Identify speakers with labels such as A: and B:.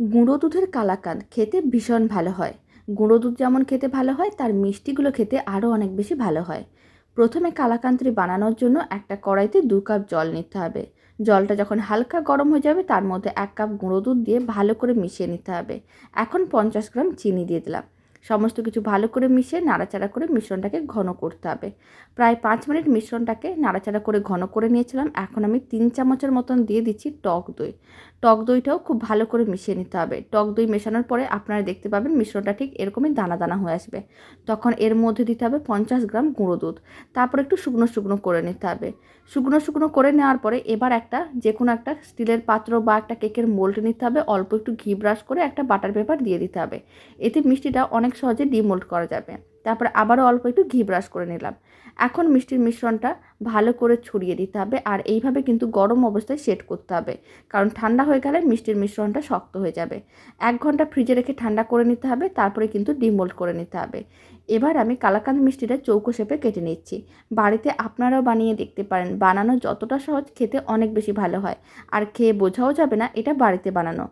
A: গুঁড়ো দুধের কালাকাঁদ খেতে ভীষণ ভালো হয়। গুঁড়ো দুধ যেমন খেতে ভালো হয়, তার মিষ্টিগুলো খেতে আরও অনেক বেশি ভালো হয়। প্রথমে কালাকান্তরি বানানোর জন্য একটা কড়াইতে দু কাপ জল নিতে হবে। জলটা যখন হালকা গরম হয়ে যাবে, তার মধ্যে এক কাপ গুঁড়ো দুধ দিয়ে ভালো করে মিশিয়ে নিতে হবে। এখন পঞ্চাশ গ্রাম চিনি দিয়ে দিলাম। সমস্ত কিছু ভালো করে মিশিয়ে নাড়াচাড়া করে মিশ্রণটাকে ঘন করতে হবে। প্রায় পাঁচ মিনিট মিশ্রণটাকে নাড়াচাড়া করে ঘন করে নিয়েছিলাম। এখন আমি তিন চামচের মতন দিয়ে দিচ্ছি টক দই। টক দইটাও খুব ভালো করে মিশিয়ে নিতে হবে। টক দই মেশানোর পরে আপনারা দেখতে পাবেন মিশ্রণটা ঠিক এরকমই দানা দানা হয়ে আসবে। তখন এর মধ্যে দিতে হবে পঞ্চাশ গ্রাম গুঁড়ো দুধ। তারপর একটু শুকনো শুকনো করে নিতে হবে। শুকনো শুকনো করে নেওয়ার পরে এবার একটা যে কোনো একটা স্টিলের পাত্র বা একটা কেকের মোল্ড নিতে হবে। অল্প একটু ঘি ব্রাশ করে একটা বাটার পেপার দিয়ে দিতে হবে। এতে মিষ্টিটা অনেক সহজে ডিমোল্ড করা যাবে। তারপরে আবারও অল্প একটু ঘি ব্রাশ করে নিলাম। এখন মিষ্টির মিশ্রণটা ভালো করে ছড়িয়ে দিতে হবে আর এইভাবে কিন্তু গরম অবস্থায় সেট করতে হবে। কারণ ঠান্ডা হয়ে গেলে মিষ্টির মিশ্রণটা শক্ত হয়ে যাবে। এক ঘণ্টা ফ্রিজে রেখে ঠান্ডা করে নিতে হবে, তারপরে কিন্তু ডিমোল্ড করে নিতে হবে। এবার আমি কালাকাঁদ মিষ্টিটা চৌকো শেপে কেটে নিচ্ছি। বাড়িতে আপনারাও বানিয়ে দেখতে পারেন। বানানো যতটা সহজ, খেতে অনেক বেশি ভালো হয়। আর খেয়ে বোঝাও যাবে না এটা বাড়িতে বানানো।